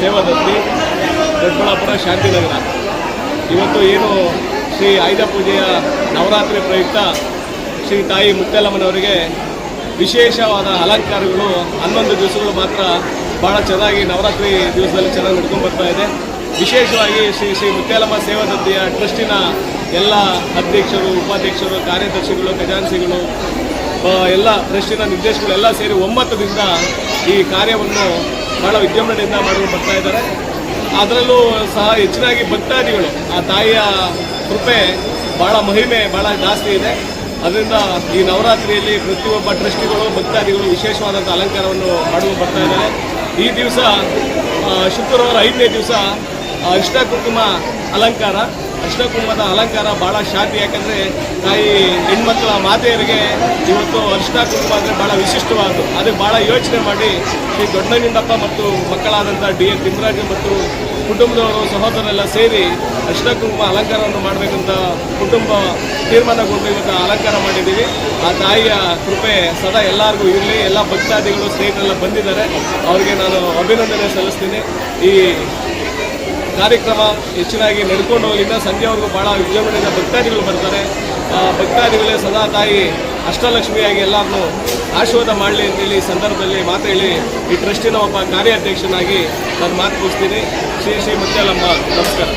ಸೇವಾದತ್ತಿ ದೊಡ್ಡಬಳ್ಳಾಪುರ ಶಾಂತಿನಗರ. ಇವತ್ತು ಏನು ಶ್ರೀ ಆಯುಧ ಪೂಜೆಯ ನವರಾತ್ರಿ ಪ್ರಯುಕ್ತ ಶ್ರೀ ತಾಯಿ ಮುತ್ತಲಮ್ಮನವರಿಗೆ ವಿಶೇಷವಾದ ಅಲಂಕಾರಗಳು ಹನ್ನೊಂದು ದಿವಸಗಳು ಮಾತ್ರ ಭಾಳ ಚೆನ್ನಾಗಿ ನವರಾತ್ರಿ ದಿವಸದಲ್ಲಿ ಚೆನ್ನಾಗಿ ನಡ್ಕೊಂಡು ಬರ್ತಾ ಇದೆ. ವಿಶೇಷವಾಗಿ ಶ್ರೀ ಶ್ರೀ ಮುತ್ತಲಮ್ಮ ಸೇವಾದತ್ತಿಯ ಟ್ರಸ್ಟಿನ ಎಲ್ಲ ಅಧ್ಯಕ್ಷರು, ಉಪಾಧ್ಯಕ್ಷರು, ಕಾರ್ಯದರ್ಶಿಗಳು ಖಜಾನ್ಸಿಗಳು ಎಲ್ಲ ಟ್ರಸ್ಟಿನ ನಿರ್ದೇಶಕರು ಎಲ್ಲ ಸೇರಿ ಒಮ್ಮತದಿಂದ ಈ ಕಾರ್ಯವನ್ನು ಬಹಳ ವಿಜೃಂಭಣೆಯಿಂದ ಮಾಡಿಕೊಂಡು ಬರ್ತಾ ಇದ್ದಾರೆ. ಅದರಲ್ಲೂ ಸಹ ಹೆಚ್ಚಿನಾಗಿ ಭಕ್ತಾದಿಗಳು, ಆ ತಾಯಿಯ ಕೃಪೆ ಭಾಳ ಮಹಿಮೆ ಭಾಳ ಜಾಸ್ತಿ ಇದೆ. ಅದರಿಂದ ಈ ನವರಾತ್ರಿಯಲ್ಲಿ ಪ್ರತಿಯೊಬ್ಬ ಟ್ರಸ್ಟಿಗಳು, ಭಕ್ತಾದಿಗಳು ವಿಶೇಷವಾದಂಥ ಅಲಂಕಾರವನ್ನು ಮಾಡುವ ಬರ್ತಾ ಇದ್ದಾರೆ. ಈ ದಿವಸ ಶುಕ್ರವಾರ ಐದನೇ ದಿವಸ ಅಷ್ಟ ಕುಂಕುಮ ಅಲಂಕಾರ. ಕುಂಕುಮದ ಅಲಂಕಾರ ಭಾಳ ಶಾಪಿ ಯಾಕಂದರೆ ತಾಯಿ ಹೆಣ್ಮಕ್ಳ ಮಾತೆಯರಿಗೆ ಇವತ್ತು ಅರಿಶಿನ ಕುಂಭ ಅಂದರೆ ಭಾಳ ವಿಶಿಷ್ಟವಾದ್ದು. ಅದಕ್ಕೆ ಭಾಳ ಯೋಚನೆ ಮಾಡಿ ಶ್ರೀ ದೊಡ್ಡನಿಂದಪ್ಪ ಮತ್ತು ಮಕ್ಕಳಾದಂಥ ಡಿ ಎ ತಿಮ್ಮರಾಜು ಮತ್ತು ಕುಟುಂಬದವರು, ಸಹೋದರರೆಲ್ಲ ಸೇರಿ ಅರಿಶಿನ ಕುಂಕುಮ ಅಲಂಕಾರವನ್ನು ಮಾಡಬೇಕಂತ ಕುಟುಂಬ ತೀರ್ಮಾನಗೊಂಡು ಇವತ್ತು ಅಲಂಕಾರ ಮಾಡಿದ್ದೀವಿ. ಆ ತಾಯಿಯ ಕೃಪೆ ಸದಾ ಎಲ್ಲರಿಗೂ ಇರಲಿ. ಎಲ್ಲ ಭಕ್ತಾದಿಗಳು, ಸ್ನೇಹಿತರೆಲ್ಲ ಬಂದಿದ್ದಾರೆ. ಅವರಿಗೆ ನಾನು ಅಭಿನಂದನೆ ಸಲ್ಲಿಸ್ತೀನಿ. ಈ ಕಾರ್ಯಕ್ರಮ ಹೆಚ್ಚಿನಾಗಿ ನಡ್ಕೊಂಡು ಹೋಗಲಿಂದ ಸಂಜೆವರೆಗೂ ಭಾಳ ವಿಜೃಂಭಣೆಯಿಂದ ಭಕ್ತಾದಿಗಳು ಬರ್ತಾರೆ. ಭಕ್ತಾದಿಗಳೇ ಸದಾ ತಾಯಿ ಅಷ್ಟಲಕ್ಷ್ಮಿಯಾಗಿ ಎಲ್ಲರನ್ನೂ ಆಶೀರ್ವಾದ ಮಾಡಲಿ ಅಂತೇಳಿ ಈ ಸಂದರ್ಭದಲ್ಲಿ ಮಾತು ಹೇಳಿ ಈ ಟ್ರಸ್ಟಿನ ಒಬ್ಬ ಕಾರ್ಯಾಧ್ಯಕ್ಷನಾಗಿ ನಾನು ಮಾತು ಮುಗಿಸ್ತೀನಿ. ಶ್ರೀ ಶ್ರೀ ಮುತ್ಯಾಲಮ್ಮ ನಮಸ್ಕಾರ.